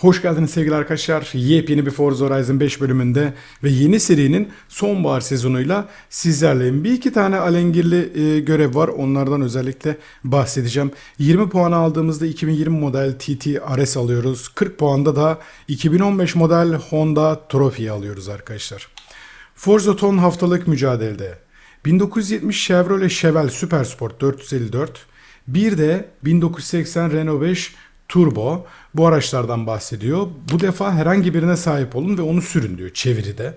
Hoş geldiniz sevgili arkadaşlar. Yepyeni bir Forza Horizon 5 bölümünde ve yeni serinin sonbahar sezonuyla sizlerleyim. Bir iki tane alengirli e, görev var. Onlardan özellikle bahsedeceğim. 20 puan aldığımızda 2020 model TT RS alıyoruz. 40 puanda da 2015 model Honda Trophy alıyoruz arkadaşlar. Forza Ton haftalık mücadelede 1970 Chevrolet Chevelle Supersport 454, bir de 1980 Renault 5 Turbo bu araçlardan bahsediyor. Bu defa herhangi birine sahip olun ve onu sürün diyor çeviride.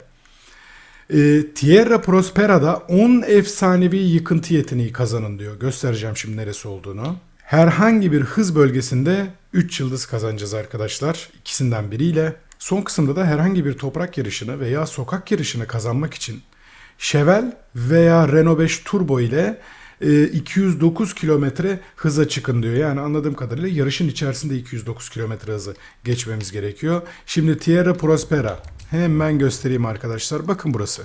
E, Tierra Prospera'da 10 efsanevi yıkıntı yeteneği kazanın diyor. Göstereceğim şimdi neresi olduğunu. Herhangi bir hız bölgesinde 3 yıldız kazanacağız arkadaşlar. İkisinden biriyle. Son kısımda da herhangi bir toprak yarışını veya sokak yarışını kazanmak için Chevelle veya Renault 5 Turbo ile 209 kilometre hıza çıkın diyor. Yani anladığım kadarıyla yarışın içerisinde 209 kilometre hızı geçmemiz gerekiyor. Şimdi Tierra Prospera. Hemen göstereyim arkadaşlar. Bakın burası.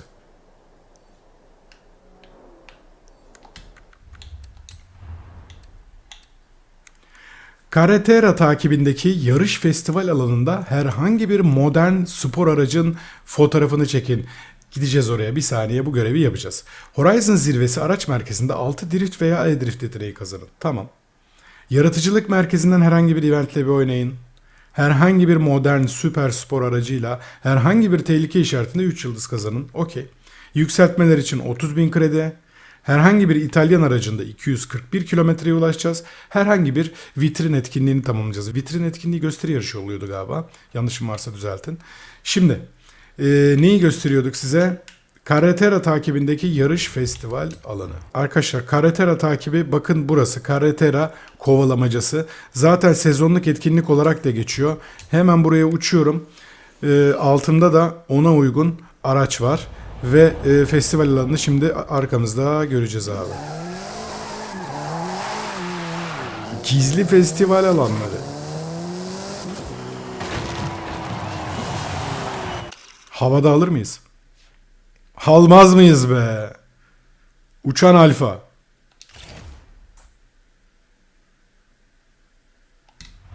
Carretera takibindeki yarış festival alanında herhangi bir modern spor aracın fotoğrafını çekin. Gideceğiz oraya bir saniye bu görevi yapacağız. Horizon zirvesi araç merkezinde 6 drift veya e-drift yeteneği kazanın. Tamam. Yaratıcılık merkezinden herhangi bir eventle bir oynayın. Herhangi bir modern süper spor aracıyla herhangi bir tehlike işaretinde 3 yıldız kazanın. Okey. Yükseltmeler için 30 bin kredi. Herhangi bir İtalyan aracında 241 kilometreye ulaşacağız. Herhangi bir vitrin etkinliğini tamamlayacağız. Vitrin etkinliği gösteri yarışı oluyordu galiba. Yanlışım varsa düzeltin. Şimdi e, neyi gösteriyorduk size? Carretera takibindeki yarış festival alanı. Arkadaşlar Carretera takibi bakın burası. Carretera kovalamacası. Zaten sezonluk etkinlik olarak da geçiyor. Hemen buraya uçuyorum. E, altında da ona uygun araç var. Ve e, festival alanını şimdi arkamızda göreceğiz abi. Gizli festival alanları. Havada alır mıyız? Almaz mıyız be? Uçan alfa.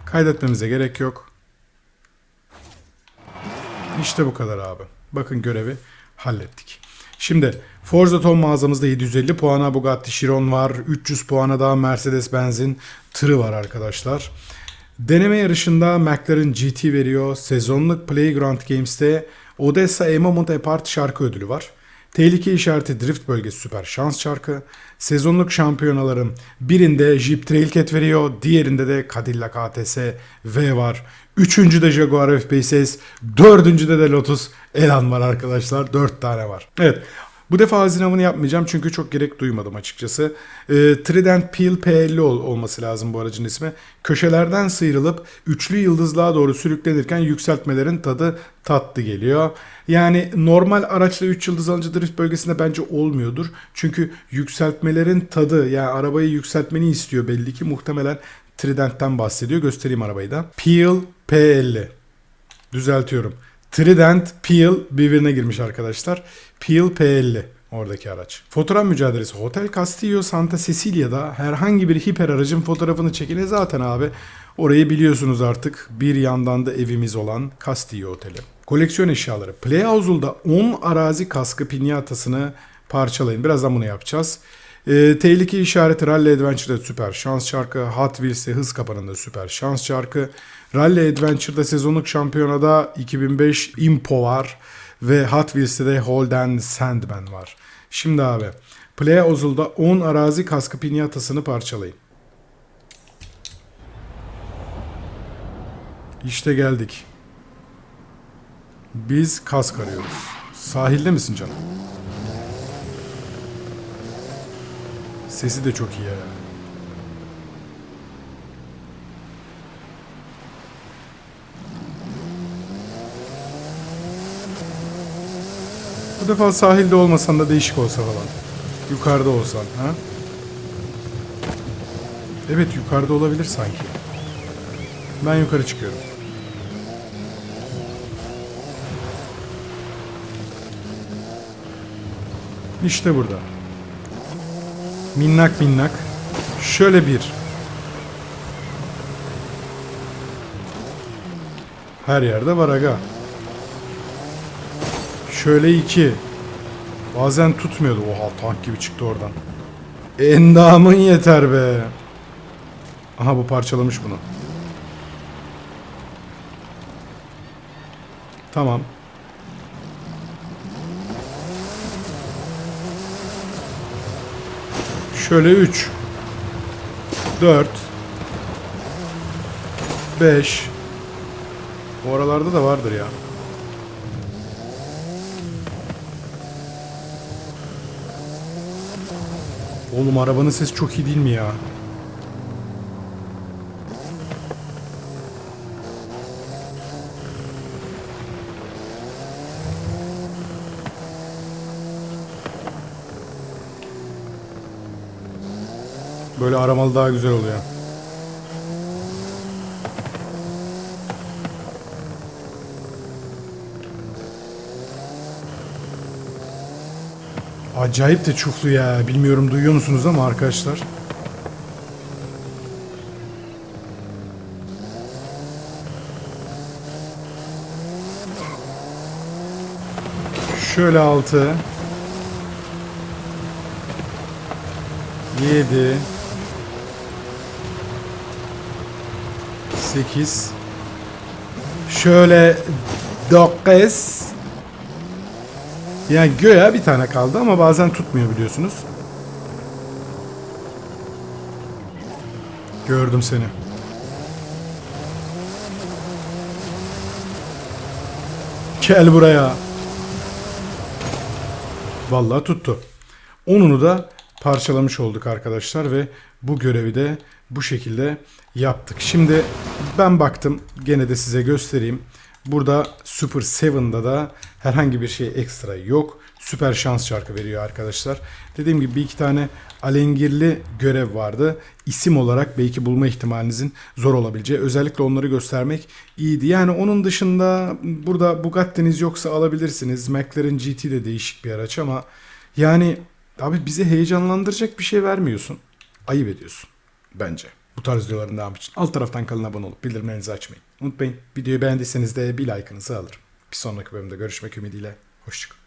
Kaydetmemize gerek yok. İşte bu kadar abi. Bakın görevi hallettik. Şimdi Forza Ton mağazamızda 750 puana Bugatti Chiron var. 300 puana da Mercedes-Benz'in tırı var arkadaşlar. Deneme yarışında McLaren GT veriyor. Sezonluk Playground Games'te Odessa A Moment Apart şarkı ödülü var. Tehlike işareti Drift bölgesi süper şans çarkı. Sezonluk şampiyonaların birinde Jeep Trailcat veriyor. Diğerinde de Cadillac ATS V var. Üçüncüde Jaguar F-Paces. Dördüncüde de Lotus Elan var arkadaşlar. Dört tane var. Evet. Bu defa hazine avını yapmayacağım çünkü çok gerek duymadım açıkçası. E, Trident Peel P50 ol, olması lazım bu aracın ismi. Köşelerden sıyrılıp üçlü yıldızlığa doğru sürüklenirken yükseltmelerin tadı tatlı geliyor. Yani normal araçla 3 yıldız alınca drift bölgesinde bence olmuyordur. Çünkü yükseltmelerin tadı yani arabayı yükseltmeni istiyor belli ki muhtemelen Trident'ten bahsediyor. Göstereyim arabayı da. Peel P50. Düzeltiyorum. Trident Peel birbirine girmiş arkadaşlar. Peel P50 oradaki araç. Fotoğraf mücadelesi Hotel Castillo Santa Cecilia'da herhangi bir hiper aracın fotoğrafını çekine zaten abi orayı biliyorsunuz artık. Bir yandan da evimiz olan Castillo Oteli. Koleksiyon eşyaları. Playhouse'da 10 arazi kaskı pinyatasını parçalayın. Birazdan bunu yapacağız. E, tehlike işareti Rally Adventure'da süper şans çarkı. Hot Wheels'te hız kapanında süper şans çarkı. Rally Adventure'da sezonluk şampiyonada 2005 Impo var. Ve Hot Wheels'te de Holden Sandman var. Şimdi abi Playa Ozul'da 10 arazi kaskı pinyatasını parçalayın. İşte geldik. Biz kask arıyoruz. Sahilde misin canım? Sesi de çok iyi ya. Bu defa sahilde olmasan da değişik olsa falan. Yukarıda olsan ha? Evet yukarıda olabilir sanki. Ben yukarı çıkıyorum. İşte burada. Minnak minnak. Şöyle bir. Her yerde var aga. Şöyle iki. Bazen tutmuyordu. Oha tank gibi çıktı oradan. Endamın yeter be. Aha bu parçalamış bunu. Tamam. Şöyle 3 4 5 Bu aralarda da vardır ya. Oğlum arabanın sesi çok iyi değil mi ya? Böyle aramalı daha güzel oluyor. Acayip de çuflu ya. Bilmiyorum duyuyor musunuz ama arkadaşlar. Şöyle altı. 7 8 Şöyle 9 Yani göğe bir tane kaldı ama bazen tutmuyor biliyorsunuz. Gördüm seni. Gel buraya. Vallahi tuttu. Onunu da parçalamış olduk arkadaşlar ve bu görevi de bu şekilde yaptık. Şimdi ben baktım gene de size göstereyim. Burada Super 7'da da herhangi bir şey ekstra yok. Süper şans çarkı veriyor arkadaşlar. Dediğim gibi bir iki tane alengirli görev vardı. İsim olarak belki bulma ihtimalinizin zor olabileceği. Özellikle onları göstermek iyiydi. Yani onun dışında burada Bugatti'niz yoksa alabilirsiniz. McLaren GT de değişik bir araç ama yani Abi bizi heyecanlandıracak bir şey vermiyorsun. Ayıp ediyorsun. Bence. Bu tarz videoların devamı için alt taraftan kalın abone olup bildirimlerinizi açmayın. Unutmayın videoyu beğendiyseniz de bir like'ınızı alırım. Bir sonraki bölümde görüşmek ümidiyle. Hoşçakalın.